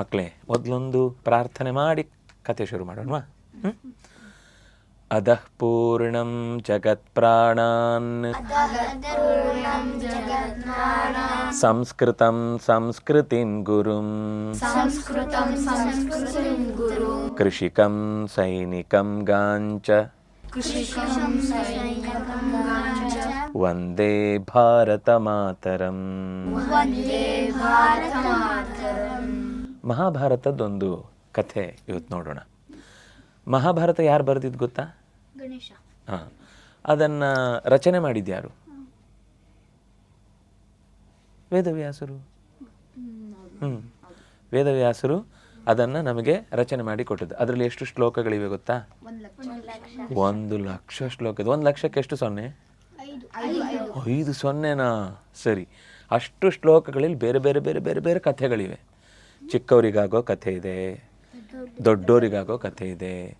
ಮಕ್ಕಳೇ ಮೊದಲೊಂದು ಪ್ರಾರ್ಥನೆ ಮಾಡಿ ಕತೆ ಶುರು ಮಾಡೋಣವಾ? ಅಧಃ ಪೂರ್ಣಂ ಜಗತ್ಪ್ರಾಣಾನ್ ಸಂಸ್ಕೃತಂ ಸಂಸ್ಕೃತಿಂ ಗುರುಂ. ಕೃಷಿಕಂ ಸೈನಿಕಂ ಗಾಂಚ. ವಂದೇ ಭಾರತ ಮಾತರಂ. ಮಹಾಭಾರತದ್ದೊಂದು ಕಥೆ ಇವತ್ತು ನೋಡೋಣ. ಮಹಾಭಾರತ ಯಾರು ಬರೆದಿದ್ದು ಗೊತ್ತಾ? ಗಣೇಶ. ಹಾಂ. ಅದನ್ನು ರಚನೆ ಮಾಡಿದ್ಯಾರು ವೇದವ್ಯಾಸರು. ಹ್ಞೂ ವೇದವ್ಯಾಸರು ಅದನ್ನು ನಮಗೆ ರಚನೆ ಮಾಡಿ ಕೊಟ್ಟದ್ದು. ಅದರಲ್ಲಿ ಎಷ್ಟು ಶ್ಲೋಕಗಳಿವೆ ಗೊತ್ತಾ? ಒಂದು ಲಕ್ಷ. ಶ್ಲೋಕ ಒಂದು ಲಕ್ಷಕ್ಕೆ ಎಷ್ಟು ಸೊನ್ನೆ? ಐದು ಸೊನ್ನೆನಾ? ಸರಿ. ಅಷ್ಟು ಶ್ಲೋಕಗಳಲ್ಲಿ ಬೇರೆ ಬೇರೆ ಬೇರೆ ಬೇರೆ ಬೇರೆ ಕಥೆಗಳಿವೆ. ಚಿಕ್ಕವರಿಗಾಗೋ ಕಥೆ ಇದೆ ದೊಡ್ಡೋರಿಗಾಗೋ ಕಥೆ ಇದೆ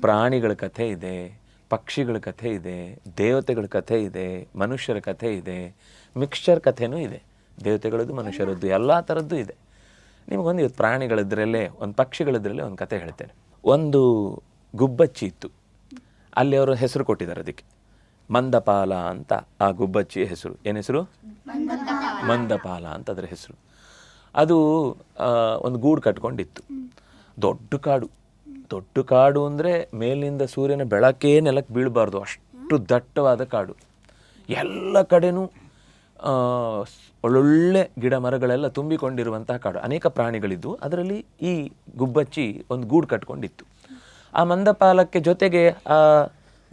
ಪ್ರಾಣಿಗಳ ಕಥೆ ಇದೆ ಪಕ್ಷಿಗಳ ಕಥೆ ಇದೆ ದೇವತೆಗಳ ಕಥೆ ಇದೆ ಮನುಷ್ಯರ ಕಥೆ ಇದೆ ಮಿಕ್ಸ್ಚರ್ ಕಥೆನೂ ಇದೆ. ದೇವತೆಗಳದ್ದು ಮನುಷ್ಯರದ್ದು ಎಲ್ಲ ಥರದ್ದು ಇದೆ. ನಿಮಗೊಂದು ಇವತ್ತು ಪ್ರಾಣಿಗಳಿದ್ರಲ್ಲೇ ಒಂದು ಪಕ್ಷಿಗಳಿದ್ರಲ್ಲೇ ಒಂದು ಕತೆ ಹೇಳ್ತೇನೆ. ಒಂದು ಗುಬ್ಬಚ್ಚಿ ಇತ್ತು. ಅಲ್ಲಿ ಅವರು ಹೆಸರು ಕೊಟ್ಟಿದ್ದಾರೆ ಅದಕ್ಕೆ. ಮಂದಪಾಲ ಅಂತ ಆ ಗುಬ್ಬಚ್ಚಿಯ ಹೆಸರು. ಏನು ಹೆಸರು? ಮಂದಪಾಲ ಅಂತ ಅದರ ಹೆಸರು. ಅದು ಒಂದು ಗೂಡು ಕಟ್ಕೊಂಡಿತ್ತು. ದೊಡ್ಡ ಕಾಡು. ದೊಡ್ಡ ಕಾಡು ಅಂದರೆ ಮೇಲಿನಿಂದ ಸೂರ್ಯನ ಬೆಳಕೇ ನೆಲಕ್ಕೆ ಬೀಳಬಾರ್ದು. ಅಷ್ಟು ದಟ್ಟವಾದ ಕಾಡು. ಎಲ್ಲ ಕಡೆಯೂ ಒಳ್ಳೊಳ್ಳೆ ಗಿಡ ಮರಗಳೆಲ್ಲ ತುಂಬಿಕೊಂಡಿರುವಂತಹ ಕಾಡು. ಅನೇಕ ಪ್ರಾಣಿಗಳಿದ್ದು ಅದರಲ್ಲಿ ಈ ಗುಬ್ಬಚ್ಚಿ ಒಂದು ಗೂಡು ಕಟ್ಕೊಂಡಿತ್ತು. ಆ ಮಂದಪಾಲಕ್ಕೆ ಜೊತೆಗೆ, ಆ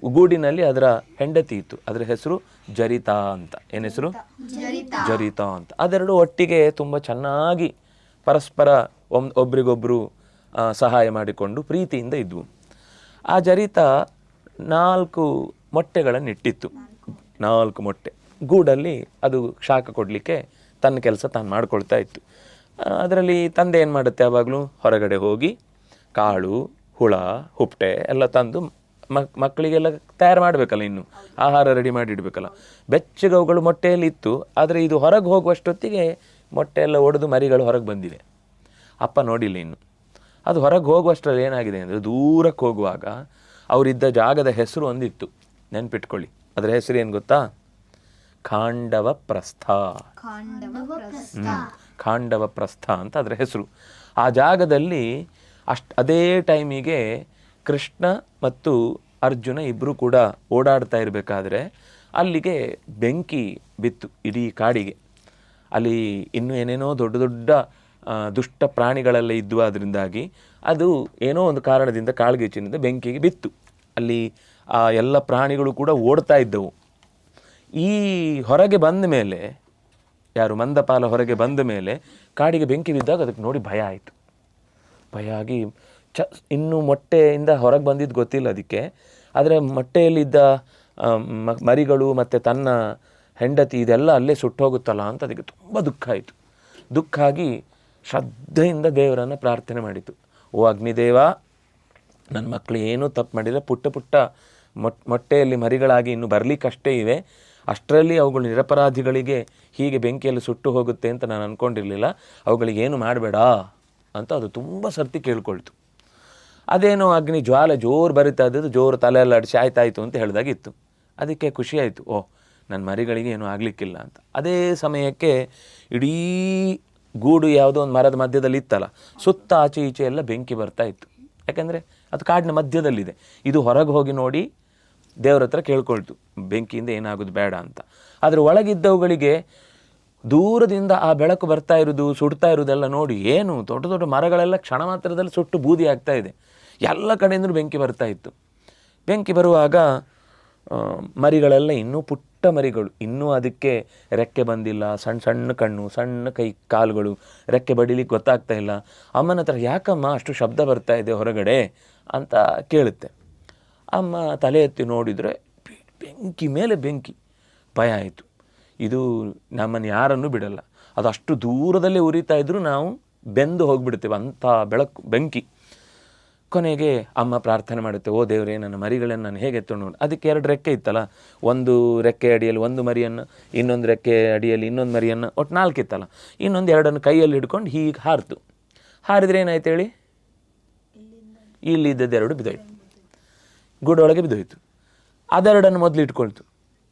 ಗೂಡಿನಲ್ಲಿ ಅದರ ಹೆಂಡತಿ ಇತ್ತು. ಅದರ ಹೆಸರು ಜರಿತಾ ಅಂತ. ಏನ್ ಹೆಸರು? ಜರಿತಾ. ಅಂತ. ಅದೆರಡು ಒಟ್ಟಿಗೆ ತುಂಬ ಚೆನ್ನಾಗಿ ಪರಸ್ಪರ ಒಮ್ ಒಬ್ರಿಗೊಬ್ರು ಸಹಾಯ ಮಾಡಿಕೊಂಡು ಪ್ರೀತಿಯಿಂದ ಇದ್ವು. ಆ ಜರಿತ ನಾಲ್ಕು ಮೊಟ್ಟೆಗಳನ್ನು ಇಟ್ಟಿತ್ತು. ನಾಲ್ಕು ಮೊಟ್ಟೆ. ಗೂಡಲ್ಲಿ ಅದು ಶಾಖ ಕೊಡಲಿಕ್ಕೆ ತನ್ನ ಕೆಲಸ ತಾನು ಮಾಡ್ಕೊಳ್ತಾ ಇತ್ತು. ಅದರಲ್ಲಿ ತಂದೆ ಏನು ಮಾಡುತ್ತೆ ಯಾವಾಗಲೂ ಹೊರಗಡೆ ಹೋಗಿ ಕಾಳು ಹುಳ ಹುಪ್ಟೆ ಎಲ್ಲ ತಂದು ಮಕ್ ಮಕ್ಕಳಿಗೆಲ್ಲ ತಯಾರು ಮಾಡಬೇಕಲ್ಲ ಇನ್ನು. ಆಹಾರ ರೆಡಿ ಮಾಡಿ ಇಡಬೇಕಲ್ಲ. ಬೆಚ್ಚಗವುಗಳು ಮೊಟ್ಟೆಯಲ್ಲಿ ಇತ್ತು ಆದರೆ ಇದು ಹೊರಗೆ ಹೋಗುವಷ್ಟೊತ್ತಿಗೆ ಮೊಟ್ಟೆ ಎಲ್ಲ ಒಡೆದು ಮರಿಗಳು ಹೊರಗೆ ಬಂದಿವೆ. ಅಪ್ಪ ನೋಡಿಲ್ಲ ಇನ್ನು. ಅದು ಹೊರಗೆ ಹೋಗುವಷ್ಟರಲ್ಲಿ ಏನಾಗಿದೆ ಅಂದರೆ ದೂರಕ್ಕೆ ಹೋಗುವಾಗ ಅವರಿದ್ದ ಜಾಗದ ಹೆಸರು ಒಂದಿತ್ತು. ನೆನ್ಪಿಟ್ಕೊಳ್ಳಿ. ಅದರ ಹೆಸರು ಏನು ಗೊತ್ತಾ? ಖಾಂಡವ ಪ್ರಸ್ಥ. ಖಾಂಡವ ಪ್ರಸ್ಥ. ಅಂತ ಅದರ ಹೆಸರು. ಆ ಜಾಗದಲ್ಲಿ ಅಷ್ಟು ಅದೇ ಟೈಮಿಗೆ ಕೃಷ್ಣ ಮತ್ತು ಅರ್ಜುನ ಇಬ್ಬರು ಕೂಡ ಓಡಾಡ್ತಾ ಇರಬೇಕಾದ್ರೆ ಅಲ್ಲಿಗೆ ಬೆಂಕಿ ಬಿತ್ತು ಇಡೀ ಕಾಡಿಗೆ. ಅಲ್ಲಿ ಇನ್ನೂ ಏನೇನೋ ದೊಡ್ಡ ದೊಡ್ಡ ದುಷ್ಟ ಪ್ರಾಣಿಗಳೆಲ್ಲ ಇದ್ವು ಅದರಿಂದಾಗಿ ಅದು ಏನೋ ಒಂದು ಕಾರಣದಿಂದ ಕಾಳ್ಗಿಚ್ಚಿನಿಂದ ಬೆಂಕಿಗೆ ಬಿತ್ತು. ಅಲ್ಲಿ ಆ ಎಲ್ಲ ಪ್ರಾಣಿಗಳು ಕೂಡ ಓಡ್ತಾ ಇದ್ದವು. ಈ ಹೊರಗೆ ಬಂದ ಮೇಲೆ, ಯಾರು ಮಂದಪಾಲ ಹೊರಗೆ ಬಂದ ಮೇಲೆ ಕಾಡಿಗೆ ಬೆಂಕಿ ಬಿದ್ದಾಗ ಅದಕ್ಕೆ ನೋಡಿ ಭಯ ಆಯಿತು. ಭಯ ಆಗಿ ಚ, ಇನ್ನು ಮೊಟ್ಟೆಯಿಂದ ಹೊರಗೆ ಬಂದಿದ್ದು ಗೊತ್ತಿಲ್ಲ ಅದಕ್ಕೆ. ಆದರೆ ಮೊಟ್ಟೆಯಲ್ಲಿದ್ದ ಮರಿಗಳು ಮತ್ತು ತನ್ನ ಹೆಂಡತಿ ಇದೆಲ್ಲ ಅಲ್ಲೇ ಸುಟ್ಟೋಗುತ್ತಲ್ಲ ಅಂತ ಅದಕ್ಕೆ ತುಂಬ ದುಃಖ ಆಯಿತು. ದುಃಖ ಆಗಿ ಶ್ರದ್ಧೆಯಿಂದ ದೇವರನ್ನು ಪ್ರಾರ್ಥನೆ ಮಾಡಿತು. ಓ ಅಗ್ನಿದೇವ ನನ್ನ ಮಕ್ಕಳು ಏನೂ ತಪ್ಪು ಮಾಡಿದರೆ ಪುಟ್ಟ ಪುಟ್ಟ ಮೊಟ್, ಮೊಟ್ಟೆಯಲ್ಲಿ ಮರಿಗಳಾಗಿ ಇನ್ನು ಬರಲಿಕ್ಕಷ್ಟೇ ಇವೆ. ಅಷ್ಟರಲ್ಲಿ ಅವುಗಳು ನಿರಪರಾಧಿಗಳಿಗೆ ಹೀಗೆ ಬೆಂಕಿಯಲ್ಲಿ ಸುಟ್ಟು ಹೋಗುತ್ತೆ ಅಂತ ನಾನು ಅಂದ್ಕೊಂಡಿರಲಿಲ್ಲ ಅವುಗಳಿಗೆ ಏನು ಮಾಡಬೇಡ ಅಂತ ಅದು ತುಂಬ ಸರ್ತಿ ಕೇಳ್ಕೊಳ್ತು. ಅದೇನೋ ಅಗ್ನಿ ಜ್ವಾಲೆ ಜೋರು ಬರಿತಾ ಇದ್ದದ್ದು ಜೋರು ತಲೆ ಎಲ್ಲ ಅಡಿಸಿ ಆಯ್ತಾಯಿತು ಅಂತ ಹೇಳಿದಾಗಿತ್ತು ಅದಕ್ಕೆ ಖುಷಿಯಾಯಿತು ಓ ನನ್ನ ಮರಿಗಳಿಗೆ ಏನೂ ಆಗಲಿಕ್ಕಿಲ್ಲ ಅಂತ. ಅದೇ ಸಮಯಕ್ಕೆ ಇಡೀ ಗೂಡು ಯಾವುದೋ ಒಂದು ಮರದ ಮಧ್ಯದಲ್ಲಿ ಇತ್ತಲ್ಲ, ಸುತ್ತ ಆಚೆ ಈಚೆ ಎಲ್ಲ ಬೆಂಕಿ ಬರ್ತಾ ಇತ್ತು. ಯಾಕೆಂದರೆ ಅದು ಕಾಡಿನ ಮಧ್ಯದಲ್ಲಿದೆ. ಇದು ಹೊರಗೆ ಹೋಗಿ ನೋಡಿ ದೇವ್ರ ಹತ್ರ ಕೇಳ್ಕೊಳ್ತು, ಬೆಂಕಿಯಿಂದ ಏನಾಗೋದು ಬೇಡ ಅಂತ. ಆದರೆ ಒಳಗಿದ್ದವುಗಳಿಗೆ ದೂರದಿಂದ ಆ ಬೆಳಕು ಬರ್ತಾ ಇರೋದು, ಸುಡ್ತಾ ಇರೋದೆಲ್ಲ ನೋಡಿ ಏನು, ದೊಡ್ಡ ದೊಡ್ಡ ಮರಗಳೆಲ್ಲ ಕ್ಷಣ ಮಾತ್ರದಲ್ಲಿ ಸುಟ್ಟು ಬೂದಿ ಆಗ್ತಾ ಇದೆ. ಎಲ್ಲ ಕಡೆಯಿಂದಲೂ ಬೆಂಕಿ ಬರ್ತಾ ಇತ್ತು. ಬೆಂಕಿ ಬರುವಾಗ ಮರಿಗಳೆಲ್ಲ ಇನ್ನೂ ಪುಟ್ಟ ಮರಿಗಳು. ಇನ್ನೂ ಅದಕ್ಕೆ ರೆಕ್ಕೆ ಬಂದಿಲ್ಲ ಸಣ್ಣ ಸಣ್ಣ ಕಣ್ಣು, ಸಣ್ಣ ಕೈ ಕಾಲುಗಳು, ರೆಕ್ಕೆ ಬಡಿಲಿಕ್ಕೆ ಗೊತ್ತಾಗ್ತಾ ಇಲ್ಲ. ಅಮ್ಮನ ಹತ್ರ, ಯಾಕಮ್ಮ ಅಷ್ಟು ಶಬ್ದ ಬರ್ತಾ ಇದೆ ಹೊರಗಡೆ? ಅಂತ ಕೇಳುತ್ತೆ. ಅಮ್ಮ ತಲೆ ಎತ್ತಿ ನೋಡಿದರೆ ಬೆಂಕಿ ಮೇಲೆ ಬೆಂಕಿ. ಭಯ ಆಯಿತು. ಇದು ನಮ್ಮನ್ನು ಯಾರನ್ನೂ ಬಿಡಲ್ಲ. ಅದು ಅಷ್ಟು ದೂರದಲ್ಲೇ ಉರಿತಾ ಇದ್ದರೂ ನಾವು ಬೆಂದು ಹೋಗಿಬಿಡ್ತೇವೆ ಅಂಥ ಬೆಳಕು, ಬೆಂಕಿ. ಕೊನೆಗೆ ಅಮ್ಮ ಪ್ರಾರ್ಥನೆ ಮಾಡುತ್ತೆ, ಓ ದೇವರೇ, ನನ್ನ ಮರಿಗಳನ್ನು ನಾನು ಹೇಗೆ ಎತ್ತೋಣ ಅದಕ್ಕೆ ಎರಡು ರೆಕ್ಕೆ ಇತ್ತಲ್ಲ, ಒಂದು ರೆಕ್ಕೆ ಅಡಿಯಲ್ಲಿ ಒಂದು ಮರಿಯನ್ನು, ಇನ್ನೊಂದು ರೆಕ್ಕೆ ಅಡಿಯಲ್ಲಿ ಇನ್ನೊಂದು ಮರಿಯನ್ನು, ಒಟ್ಟು ನಾಲ್ಕು ಇತ್ತಲ್ಲ. ಇನ್ನೊಂದು ಎರಡನ್ನು ಕೈಯಲ್ಲಿ ಹಿಡ್ಕೊಂಡು ಹೀಗೆ ಹಾರಿತು. ಹಾರಿದ್ರೆ ಏನಾಯ್ತು ಹೇಳಿ? ಇಲ್ಲಿದ್ದದ್ದು ಎರಡು ಬಿದ್ದೋಯ್ತು. ಗೂಡೊಳಗೆ ಬಿದ್ದೋಯ್ತು. ಅದೆರಡನ್ನು ಮೊದಲು ಇಟ್ಕೊಳ್ತು.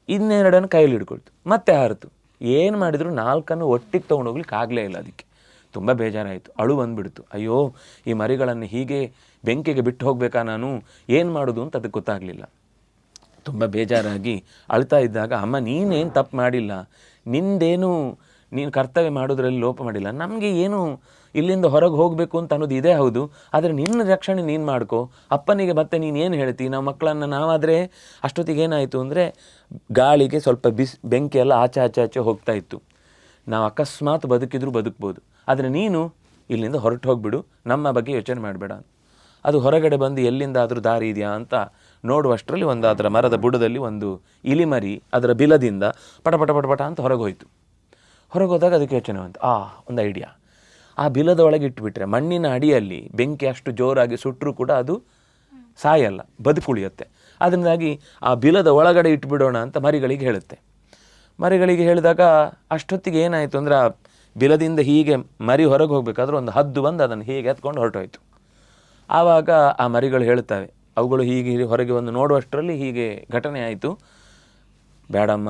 ಇನ್ನೆರಡನ್ನು ಕೈಯಲ್ಲಿ ಹಿಡ್ಕೊಳ್ತು. ಮತ್ತೆ ಹಾರಿತು. ಏನು ಮಾಡಿದ್ರು ನಾಲ್ಕನ್ನು ಒಟ್ಟಿಗೆ ತೊಗೊಂಡೋಗ್ಲಿಕ್ಕೆ ಆಗಲೇ ಇಲ್ಲ ಅದಕ್ಕೆ. ತುಂಬ ಬೇಜಾರಾಯಿತು. ಅಳು ಬಂದುಬಿಡ್ತು. ಅಯ್ಯೋ, ಈ ಮರಿಗಳನ್ನು ಹೀಗೆ ಬೆಂಕಿಗೆ ಬಿಟ್ಟು ಹೋಗಬೇಕಾ ನಾನು? ಏನು ಮಾಡೋದು ಅಂತ ಅದಕ್ಕೆ ಗೊತ್ತಾಗಲಿಲ್ಲ. ತುಂಬ ಬೇಜಾರಾಗಿ ಅಳ್ತಾ ಇದ್ದಾಗ, ಅಮ್ಮ, ನೀನೇನು ತಪ್ಪು ಮಾಡಿಲ್ಲ? ನಿಂದೇನು, ನೀನು ಕರ್ತವ್ಯ ಮಾಡೋದ್ರಲ್ಲಿ ಲೋಪ ಮಾಡಿಲ್ಲ? ನಮಗೆ ಏನು ಇಲ್ಲಿಂದ ಹೊರಗೆ ಹೋಗಬೇಕು ಅಂತ ಅನ್ನೋದು ಇದೇ ಹೌದು, ಆದರೆ ನಿನ್ನ ರಕ್ಷಣೆ ನೀನು ಮಾಡ್ಕೋ. ಅಪ್ಪನಿಗೆ ಮತ್ತೆ ನೀನು ಏನು ಹೇಳ್ತಿ? ನಾವು ಮಕ್ಕಳನ್ನು ನಾವಾದರೆ ಅಷ್ಟೊತ್ತಿಗೆ ಏನಾಯಿತು ಅಂದರೆ ಗಾಳಿಗೆ ಸ್ವಲ್ಪ ಬಿಸಿ, ಬೆಂಕಿ ಎಲ್ಲ ಆಚೆ ಆಚೆ ಆಚೆ ಹೋಗ್ತಾ ಇತ್ತು. ನಾವು ಅಕಸ್ಮಾತ್ ಬದುಕಿದ್ರೂ ಬದುಕ್ಬೋದು. ಆದರೆ ನೀನು ಇಲ್ಲಿಂದ ಹೊರಟು ಹೋಗಿಬಿಡು, ನಮ್ಮ ಬಗ್ಗೆ ಯೋಚನೆ ಮಾಡಬೇಡ ಅದು ಹೊರಗಡೆ ಬಂದು ಎಲ್ಲಿಂದಾದರೂ ದಾರಿ ಇದೆಯಾ ಅಂತ ನೋಡುವಷ್ಟರಲ್ಲಿ ಒಂದು ಅದರ ಮರದ ಬುಡದಲ್ಲಿ ಒಂದು ಇಲಿಮರಿ ಅದರ ಬಿಲದಿಂದ ಪಟ ಪಟ ಪಟ ಪಟ ಅಂತ ಹೊರಗೆ ಹೋಯಿತು ಹೊರಗೆ ಹೋದಾಗ ಅದಕ್ಕೆ ಯೋಚನೆ ಬಂತು, ಆ, ಒಂದು ಐಡಿಯಾ ಆ ಬಿಲದ ಒಳಗೆ ಇಟ್ಬಿಟ್ರೆ ಮಣ್ಣಿನ ಅಡಿಯಲ್ಲಿ ಬೆಂಕಿ ಅಷ್ಟು ಜೋರಾಗಿ ಸುಟ್ಟರೂ ಕೂಡ ಅದು ಸಾಯಲ್ಲ, ಬದುಕುಳಿಯುತ್ತೆ. ಅದರಿಂದಾಗಿ ಆ ಬಿಲದ ಒಳಗಡೆ ಇಟ್ಬಿಡೋಣ ಅಂತ ಮರಿಗಳಿಗೆ ಹೇಳುತ್ತೆ. ಮರಿಗಳಿಗೆ ಹೇಳಿದಾಗ ಅಷ್ಟೊತ್ತಿಗೆ ಏನಾಯಿತು ಅಂದರೆ ಆ ಬಿಲದಿಂದ ಹೀಗೆ ಮರಿ ಹೊರಗೆ ಹೋಗಬೇಕಾದ್ರೆ ಒಂದು ಹದ್ದು ಬಂದು ಅದನ್ನು ಹೀಗೆ ಎತ್ಕೊಂಡು ಹೊರಟೋಯ್ತು. ಆವಾಗ ಆ ಮರಿಗಳು ಹೇಳ್ತವೆ ಅವುಗಳು ಹೀಗೆ ಹೊರಗೆ ಒಂದು ನೋಡುವಷ್ಟರಲ್ಲಿ ಹೀಗೆ ಘಟನೆ ಆಯಿತು. ಬೇಡಮ್ಮ,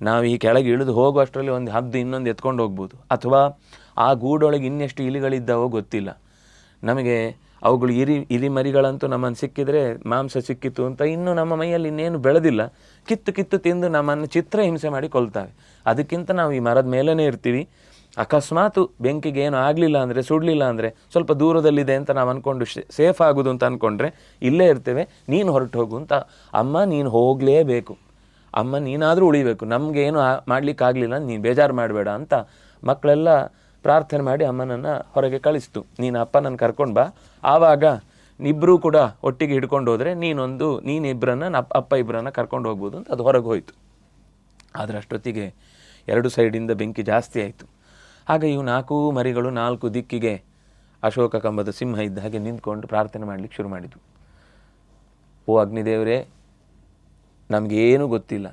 ನಾವು ಈ ಕೆಳಗೆ ಇಳಿದು ಹೋಗುವಷ್ಟರಲ್ಲಿ ಒಂದು ಹದ್ದು ಇನ್ನೊಂದು ಎತ್ಕೊಂಡು ಹೋಗ್ಬೋದು. ಅಥವಾ ಆ ಗೂಡೊಳಗೆ ಇನ್ನೆಷ್ಟು ಇಲಿಗಳಿದ್ದಾವೋ ಗೊತ್ತಿಲ್ಲ. ನಮಗೆ ಅವುಗಳು ಇರಿ, ಇಲಿ ಮರಿಗಳಂತೂ ನಮ್ಮನ್ನು ಸಿಕ್ಕಿದರೆ ಮಾಂಸ ಸಿಕ್ಕಿತು ಅಂತ ಇನ್ನೂ ನಮ್ಮ ಮೈಯಲ್ಲಿ ಇನ್ನೇನು ಬೆಳೆದಿಲ್ಲ. ಕಿತ್ತು ಕಿತ್ತು ತಿಂದು ನಮ್ಮನ್ನು ಚಿತ್ರ ಹಿಂಸೆ ಮಾಡಿ ಕೊಲ್ತಾವೆ ಅದಕ್ಕಿಂತ ನಾವು ಈ ಮರದ ಮೇಲೇ ಇರ್ತೀವಿ. ಅಕಸ್ಮಾತು ಬೆಂಕಿಗೆ ಏನು ಆಗಲಿಲ್ಲ ಅಂದರೆ, ಸುಡಲಿಲ್ಲ ಅಂದರೆ, ಸ್ವಲ್ಪ ದೂರದಲ್ಲಿದೆ ಅಂತ ನಾವು ಅಂದ್ಕೊಂಡು ಸೇಫ್ ಆಗೋದು ಅಂತ ಅಂದ್ಕೊಂಡ್ರೆ ಇಲ್ಲೇ ಇರ್ತೇವೆ, ನೀನು ಹೊರಟು ಹೋಗು ಅಂತ. ಅಮ್ಮ, ನೀನು ಹೋಗಲೇಬೇಕು. ಅಮ್ಮ, ನೀನಾದರೂ ಉಳಿಬೇಕು. ನಮಗೆ ಏನು ಮಾಡಲಿಕ್ಕಾಗಲಿಲ್ಲ ನೀನು ಬೇಜಾರು ಮಾಡಬೇಡ ಅಂತ ಮಕ್ಕಳೆಲ್ಲ ಪ್ರಾರ್ಥನೆ ಮಾಡಿ ಅಮ್ಮನನ್ನು ಹೊರಗೆ ಕಳಿಸ್ತು. ನೀನು ಅಪ್ಪನನ್ನು ಕರ್ಕೊಂಡು ಬಾ. ಆವಾಗ ಇಬ್ಬರೂ ಕೂಡ ಒಟ್ಟಿಗೆ ಹಿಡ್ಕೊಂಡು ಹೋದರೆ ನೀನೊಂದು, ನೀನು ಇಬ್ಬರನ್ನ ಅಪ್ಪ ಅಪ್ಪ ಇಬ್ಬರನ್ನ ಕರ್ಕೊಂಡು ಹೋಗ್ಬೋದು ಅಂತ ಅದು ಹೊರಗೆ ಹೋಯಿತು. ಅಷ್ಟೊತ್ತಿಗೆ ಎರಡು ಸೈಡಿಂದ ಬೆಂಕಿ ಜಾಸ್ತಿ ಆಯಿತು. ಆಗ ಇವು ನಾಲ್ಕು ಮರಿಗಳು ನಾಲ್ಕು ದಿಕ್ಕಿಗೆ ಅಶೋಕ ಕಂಬದ ಸಿಂಹ ಇದ್ದ ಹಾಗೆ ನಿಂತ್ಕೊಂಡು ಪ್ರಾರ್ಥನೆ ಮಾಡಲಿಕ್ಕೆ ಶುರು ಮಾಡಿದ್ವು ಓ ಅಗ್ನಿದೇವರೇ, ನಮಗೇನೂ ಗೊತ್ತಿಲ್ಲ.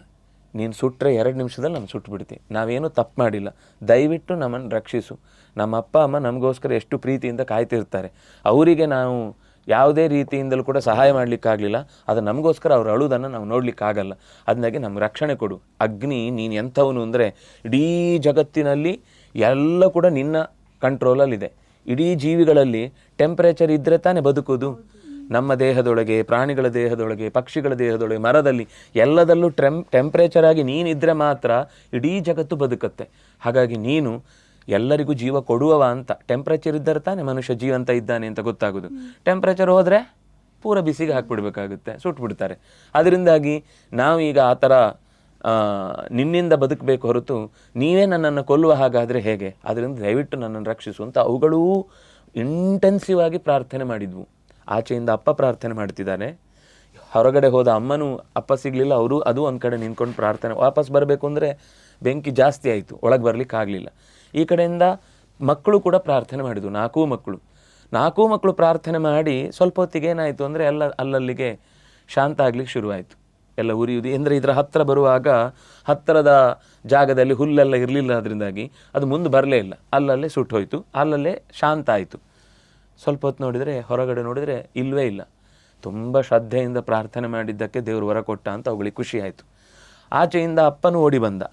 ನೀನು ಸುಟ್ಟರೆ ಎರಡು ನಿಮಿಷದಲ್ಲಿ ನಾನು ಸುಟ್ಟು ಬಿಡ್ತೀನಿ ನಾವೇನು ತಪ್ಪು ಮಾಡಿಲ್ಲ. ದಯವಿಟ್ಟು ನಮ್ಮನ್ನು ರಕ್ಷಿಸು. ನಮ್ಮ ಅಪ್ಪ, ಅಮ್ಮ ನಮಗೋಸ್ಕರ ಎಷ್ಟು ಪ್ರೀತಿಯಿಂದ ಕಾಯ್ತಿರ್ತಾರೆ. ಅವರಿಗೆ ನಾವು ಯಾವುದೇ ರೀತಿಯಿಂದಲೂ ಕೂಡ ಸಹಾಯ ಮಾಡಲಿಕ್ಕಾಗಲಿಲ್ಲ. ಅದು ನಮಗೋಸ್ಕರ ಅವ್ರು ಅಳುವುದನ್ನು ನಾವು ನೋಡಲಿಕ್ಕಾಗಲ್ಲ. ಅದನ್ನಾಗಿ ನಮ್ಗೆ ರಕ್ಷಣೆ ಕೊಡು. ಅಗ್ನಿ ನೀನು ಎಂಥವನು ಅಂದರೆ ಇಡೀ ಜಗತ್ತಿನಲ್ಲಿ ಎಲ್ಲ ಕೂಡ ನಿನ್ನ ಕಂಟ್ರೋಲಲ್ಲಿದೆ ಇಡೀ ಜೀವಿಗಳಲ್ಲಿ ಟೆಂಪ್ರೇಚರ್ ಇದ್ದರೆ ತಾನೇ ಬದುಕೋದು ನಮ್ಮ ದೇಹದೊಳಗೆ, ಪ್ರಾಣಿಗಳ ದೇಹದೊಳಗೆ, ಪಕ್ಷಿಗಳ ದೇಹದೊಳಗೆ, ಮರದಲ್ಲಿ ಎಲ್ಲದಲ್ಲೂ ಟ್ರೆಂ ಟೆಂಪ್ರೇಚರ್ ಆಗಿ ನೀನಿದ್ದರೆ ಮಾತ್ರ ಇಡೀ ಜಗತ್ತು ಬದುಕತ್ತೆ. ಹಾಗಾಗಿ ನೀನು ಎಲ್ಲರಿಗೂ ಜೀವ ಕೊಡುವವ ಅಂತ ಟೆಂಪ್ರೇಚರ್ ಇದ್ದರೆ ತಾನೇ ಮನುಷ್ಯ ಜೀವಂತ ಇದ್ದಾನೆ ಅಂತ ಗೊತ್ತಾಗೋದು ಟೆಂಪ್ರೇಚರ್ ಹೋದರೆ ಪೂರ ಬಿಸಿಗೆ ಹಾಕ್ಬಿಡ್ಬೇಕಾಗುತ್ತೆ, ಸುಟ್ಬಿಡ್ತಾರೆ. ಅದರಿಂದಾಗಿ ನಾವೀಗ ಆ ಥರ ನಿನ್ನಿಂದ ಬದುಕಬೇಕು ಹೊರತು ನೀವೇ ನನ್ನನ್ನು ಕೊಲ್ಲುವ ಹಾಗಾದರೆ ಹೇಗೆ? ಅದರಿಂದ ದಯವಿಟ್ಟು ನನ್ನನ್ನು ರಕ್ಷಿಸು ಅಂತ ಅವುಗಳೂ ಇಂಟೆನ್ಸಿವ್ ಆಗಿ ಪ್ರಾರ್ಥನೆ ಮಾಡಿದ್ವು. ಆಚೆಯಿಂದ ಅಪ್ಪ ಪ್ರಾರ್ಥನೆ ಮಾಡ್ತಿದ್ದಾನೆ ಹೊರಗಡೆ ಹೋದ ಅಮ್ಮನೂ ಅಪ್ಪ ಸಿಗಲಿಲ್ಲ, ಅವರು ಅದು ಒಂದು ಕಡೆ ನಿಂತ್ಕೊಂಡು ಪ್ರಾರ್ಥನೆ, ವಾಪಸ್ ಬರಬೇಕು ಅಂದರೆ ಬೆಂಕಿ ಜಾಸ್ತಿ ಆಯಿತು, ಒಳಗೆ ಬರಲಿಕ್ಕೆ ಆಗಲಿಲ್ಲ. ಈ ಕಡೆಯಿಂದ ಮಕ್ಕಳು ಕೂಡ ಪ್ರಾರ್ಥನೆ ಮಾಡಿದ್ವು ನಾಲ್ಕೂ ಮಕ್ಕಳು. ನಾಲ್ಕೂ ಮಕ್ಕಳು ಪ್ರಾರ್ಥನೆ ಮಾಡಿ ಸ್ವಲ್ಪ ಹೊತ್ತಿಗೆ ಏನಾಯಿತು ಅಂದರೆ ಎಲ್ಲ ಅಲ್ಲಲ್ಲಿಗೆ ಶಾಂತ ಆಗ್ಲಿಕ್ಕೆ ಶುರುವಾಯಿತು. ಎಲ್ಲ ಉರಿಯುವುದು. ಅಂದರೆ ಇದರ ಹತ್ತಿರ ಬರುವಾಗ ಹತ್ತಿರದ ಜಾಗದಲ್ಲಿ ಹುಲ್ಲೆಲ್ಲ ಇರಲಿಲ್ಲ ಅದರಿಂದಾಗಿ ಅದು ಮುಂದೆ ಬರಲೇ ಇಲ್ಲ. ಅಲ್ಲಲ್ಲೇ ಸುಟ್ಟೋಯ್ತು ಅಲ್ಲಲ್ಲೇ ಶಾಂತ ಆಯಿತು ಸ್ವಲ್ಪ ಹೊತ್ತು ನೋಡಿದರೆ, ಹೊರಗಡೆ ನೋಡಿದರೆ ಇಲ್ಲವೇ ಇಲ್ಲ. ತುಂಬ ಶ್ರದ್ಧೆಯಿಂದ ಪ್ರಾರ್ಥನೆ ಮಾಡಿದ್ದಕ್ಕೆ ದೇವರು ವರ ಕೊಟ್ಟ ಅಂತ ಅವುಗಳಿಗೆ ಖುಷಿ ಆಯಿತು ಆಚೆಯಿಂದ ಅಪ್ಪನೂ ಓಡಿ ಬಂದ.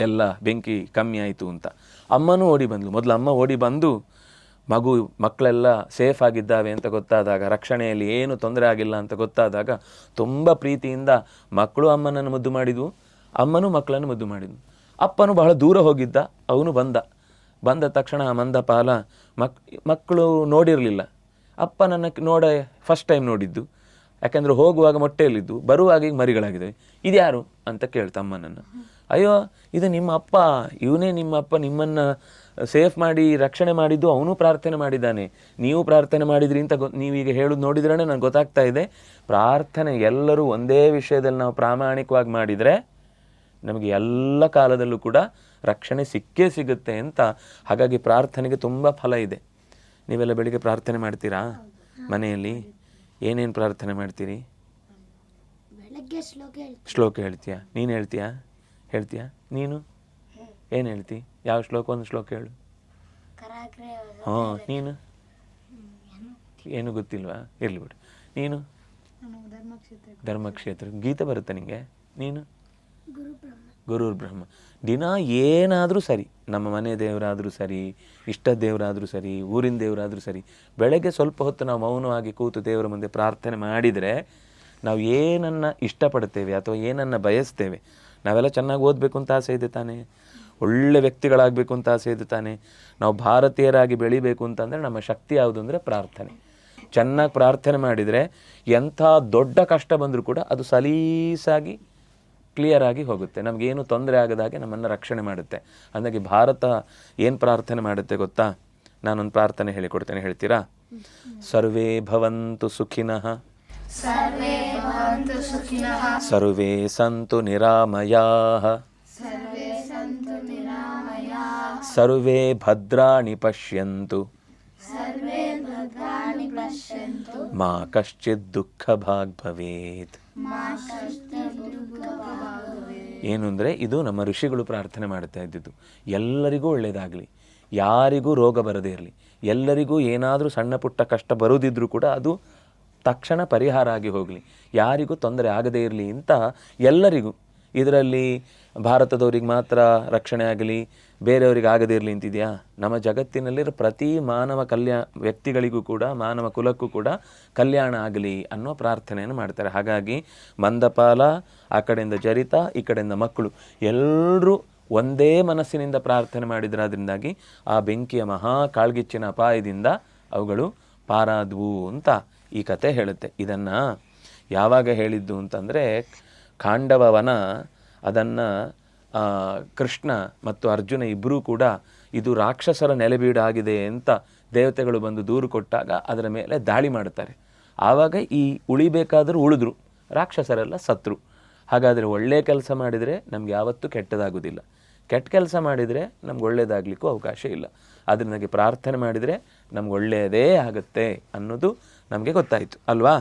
ಎಲ್ಲ ಬೆಂಕಿ ಕಮ್ಮಿ ಆಯಿತು ಅಂತ. ಅಮ್ಮನೂ ಓಡಿ ಬಂದಳು ಮೊದಲು ಅಮ್ಮ ಓಡಿ ಬಂದು ಮಗು, ಮಕ್ಕಳೆಲ್ಲ ಸೇಫ್ ಆಗಿದ್ದಾವೆ ಅಂತ ಗೊತ್ತಾದಾಗ, ರಕ್ಷಣೆಯಲ್ಲಿ ಏನು ತೊಂದರೆ ಆಗಿಲ್ಲ ಅಂತ ಗೊತ್ತಾದಾಗ ತುಂಬ ಪ್ರೀತಿಯಿಂದ ಮಕ್ಕಳು ಅಮ್ಮನನ್ನು ಮುದ್ದು ಮಾಡಿದ್ವು. ಅಮ್ಮನೂ ಮಕ್ಕಳನ್ನು ಮುದ್ದು ಮಾಡಿದ್ವು. ಅಪ್ಪನು ಬಹಳ ದೂರ ಹೋಗಿದ್ದ, ಅವನು ಬಂದ. ಬಂದ ತಕ್ಷಣ ಮಂದಪಾಲ ಮಕ್, ಮಕ್ಕಳು ನೋಡಿರಲಿಲ್ಲ. ಅಪ್ಪ ನನ್ನ ನೋಡ ಫಸ್ಟ್ ಟೈಮ್ ನೋಡಿದ್ದು. ಯಾಕೆಂದರೆ ಹೋಗುವಾಗ ಮೊಟ್ಟೆಯಲ್ಲಿದ್ದು, ಬರುವಾಗ ಈಗ ಮರಿಗಳಾಗಿದ್ದಾವೆ. ಇದ್ಯಾರು? ಅಂತ ಕೇಳ್ತ ಅಮ್ಮನನ್ನು. ಅಯ್ಯೋ ಇದು ನಿಮ್ಮ ಅಪ್ಪ ಇವನೇ ನಿಮ್ಮ ಅಪ್ಪ ನಿಮ್ಮನ್ನು ಸೇಫ್ ಮಾಡಿ ರಕ್ಷಣೆ ಮಾಡಿದ್ದು ಅವನು ಪ್ರಾರ್ಥನೆ ಮಾಡಿದ್ದಾನೆ. ನೀವು ಪ್ರಾರ್ಥನೆ ಮಾಡಿದ್ರಿ ಅಂತ ಗೊ ನೀವೀಗ ಹೇಳೋದು ನೋಡಿದ್ರೇ ನನಗೆ ಗೊತ್ತಾಗ್ತಾ ಇದೆ. ಪ್ರಾರ್ಥನೆ ಎಲ್ಲರೂ ಒಂದೇ ವಿಷಯದಲ್ಲಿ ನಾವು ಪ್ರಾಮಾಣಿಕವಾಗಿ ಮಾಡಿದರೆ ನಮಗೆ ಎಲ್ಲ ಕಾಲದಲ್ಲೂ ಕೂಡ ರಕ್ಷಣೆ ಸಿಕ್ಕೇ ಸಿಗುತ್ತೆ ಅಂತ ಹಾಗಾಗಿ ಪ್ರಾರ್ಥನೆಗೆ ತುಂಬ ಫಲ ಇದೆ. ನೀವೆಲ್ಲ ಬೆಳಿಗ್ಗೆ ಪ್ರಾರ್ಥನೆ ಮಾಡ್ತೀರಾ? ಮನೆಯಲ್ಲಿ ಏನೇನು ಪ್ರಾರ್ಥನೆ ಮಾಡ್ತೀರಿ? ಶ್ಲೋಕ ಹೇಳ್ತೀಯಾ? ನೀನು ಹೇಳ್ತೀಯಾ? ಹೇಳ್ತೀಯಾ? ನೀನು? ಏನು ಹೇಳ್ತಿ? ಯಾವ ಶ್ಲೋಕ? ಒಂದು ಶ್ಲೋಕ ಹೇಳು. ಹಾಂ ನೀನು? ಏನು ಗೊತ್ತಿಲ್ವಾ? ಇರಲಿ ಬಿಡು. ನೀನು? ಧರ್ಮಕ್ಷೇತ್ರ. ಗೀತೆ ಬರುತ್ತೆ ನಿಮಗೆ ನೀನು? ಗುರು ಬ್ರಹ್ಮ. ಗುರುರ್ ಬ್ರಹ್ಮ. ದಿನ ಏನಾದರೂ ಸರಿ. ನಮ್ಮ ಮನೆ ದೇವರಾದರೂ ಸರಿ ಇಷ್ಟ ದೇವರಾದರೂ ಸರಿ ಊರಿನ ದೇವರಾದರೂ ಸರಿ ಬೆಳಗ್ಗೆ ಸ್ವಲ್ಪ ಹೊತ್ತು ನಾವು ಮೌನವಾಗಿ ಕೂತು ದೇವರ ಮುಂದೆ ಪ್ರಾರ್ಥನೆ ಮಾಡಿದರೆ ನಾವು ಏನನ್ನು ಇಷ್ಟಪಡ್ತೇವೆ ಅಥವಾ ಏನನ್ನು ಬಯಸ್ತೇವೆ ನಾವೆಲ್ಲ ಚೆನ್ನಾಗಿ ಓದಬೇಕು ಅಂತ ಆಸೆ ಇದೆ ತಾನೆ. ಒಳ್ಳೆ ವ್ಯಕ್ತಿಗಳಾಗಬೇಕು ಅಂತ ಆಸೆ ಇದೆ ತಾನೆ. ನಾವು ಭಾರತೀಯರಾಗಿ ಬೆಳಿಬೇಕು ಅಂತಂದರೆ ನಮ್ಮ ಶಕ್ತಿ ಯಾವುದು ಅಂದರೆ ಪ್ರಾರ್ಥನೆ. ಚೆನ್ನಾಗಿ ಪ್ರಾರ್ಥನೆ ಮಾಡಿದರೆ ಎಂಥ ದೊಡ್ಡ ಕಷ್ಟ ಬಂದರೂ ಕೂಡ ಅದು ಸಲೀಸಾಗಿ ಕ್ಲಿಯರ್ ಆಗಿ ಹೋಗುತ್ತೆ. ನಮಗೇನು ತೊಂದರೆ ಆಗದಾಗೆ ನಮ್ಮನ್ನು ರಕ್ಷಣೆ ಮಾಡುತ್ತೆ. ಹಾಗಾಗಿ ಭಾರತ ಏನು ಪ್ರಾರ್ಥನೆ ಮಾಡುತ್ತೆ ಗೊತ್ತಾ? ನಾನೊಂದು ಪ್ರಾರ್ಥನೆ ಹೇಳಿಕೊಡ್ತೇನೆ. ಹೇಳ್ತೀರಾ? ಸರ್ವೇ ಭವಂತು ಸುಖಿನಃ. ಸರ್ವೇ ಸಂತು निरामयाः। सर्वे भद्राणि पश्यन्तु। ಮಾ कश्चित् ಭಾಗ್ ಭವೇತ್ ಏನು ಅಂದರೆ ಇದು ನಮ್ಮ ಋಷಿಗಳು ಪ್ರಾರ್ಥನೆ ಮಾಡ್ತಾ ಇದ್ದಿದ್ದು. ಎಲ್ಲರಿಗೂ ಒಳ್ಳೆಯದಾಗಲಿ ಯಾರಿಗೂ ರೋಗ ಬರದೇ ಇರಲಿ. ಎಲ್ಲರಿಗೂ ಏನಾದರೂ ಸಣ್ಣ ಪುಟ್ಟ ಕಷ್ಟ ಬರುದಿದ್ರೂ ಕೂಡ ಅದು ತಕ್ಷಣ ಪರಿಹಾರ ಆಗಿ ಹೋಗಲಿ. ಯಾರಿಗೂ ತೊಂದರೆ ಆಗದೇ ಇರಲಿ ಅಂತ ಎಲ್ಲರಿಗೂ. ಇದರಲ್ಲಿ ಭಾರತದವ್ರಿಗೆ ಮಾತ್ರ ರಕ್ಷಣೆ ಆಗಲಿ, ಬೇರೆಯವ್ರಿಗೆ ಆಗದೇ ಇರಲಿ ಅಂತಿದೆಯಾ? ನಮ್ಮ ಜಗತ್ತಿನಲ್ಲಿರೋ ಪ್ರತಿ ಮಾನವ ಕಲ್ಯಾ, ವ್ಯಕ್ತಿಗಳಿಗೂ ಕೂಡ, ಮಾನವ ಕುಲಕ್ಕೂ ಕೂಡ ಕಲ್ಯಾಣ ಆಗಲಿ ಅನ್ನೋ ಪ್ರಾರ್ಥನೆಯನ್ನು ಮಾಡ್ತಾರೆ. ಹಾಗಾಗಿ ಮಂದಪಾಲ, ಆ ಕಡೆಯಿಂದ ಜರಿತ, ಈ ಕಡೆಯಿಂದ ಮಕ್ಕಳು. ಎಲ್ಲರೂ ಒಂದೇ ಮನಸ್ಸಿನಿಂದ ಪ್ರಾರ್ಥನೆ ಮಾಡಿದ್ರಾದ್ರಿಂದಾಗಿ ಆ ಬೆಂಕಿಯ ಮಹಾ ಕಾಳ್ಗಿಚ್ಚಿನ ಅಪಾಯದಿಂದ ಅವುಗಳು ಪಾರಾದ್ವು ಅಂತ ಈ ಕತೆ ಹೇಳುತ್ತೆ. ಇದನ್ನು ಯಾವಾಗ ಹೇಳಿದ್ದು ಅಂತಂದರೆ, ಖಾಂಡವವನ, ಅದನ್ನು ಕೃಷ್ಣ ಮತ್ತು ಅರ್ಜುನ ಇಬ್ಬರೂ ಕೂಡ ಇದು ರಾಕ್ಷಸರ ನೆಲೆಬೀಡಾಗಿದೆ ಅಂತ ದೇವತೆಗಳು ಬಂದು ದೂರು ಕೊಟ್ಟಾಗ ಅದರ ಮೇಲೆ ದಾಳಿ ಮಾಡ್ತಾರೆ ಆವಾಗ ಈ ಉಳಿಬೇಕಾದರೂ ಉಳಿದ್ರು. ರಾಕ್ಷಸರೆಲ್ಲ ಸತ್ರು. ಹಾಗಾದರೆ ಒಳ್ಳೆಯ ಕೆಲಸ ಮಾಡಿದರೆ ನಮ್ಗೆ ಯಾವತ್ತೂ ಕೆಟ್ಟದಾಗೋದಿಲ್ಲ. ಕೆಟ್ಟ ಕೆಲಸ ಮಾಡಿದರೆ ನಮ್ಗೆ ಒಳ್ಳೆಯದಾಗಲಿಕ್ಕೂ ಅವಕಾಶ ಇಲ್ಲ. ಅದರಿಂದಾಗಿ ಪ್ರಾರ್ಥನೆ ಮಾಡಿದರೆ ನಮ್ಗೆ ಒಳ್ಳೆಯದೇ ಆಗುತ್ತೆ ಅನ್ನೋದು ನಮಗೆ ಗೊತ್ತಾಯಿತು ಅಲ್ವಾ?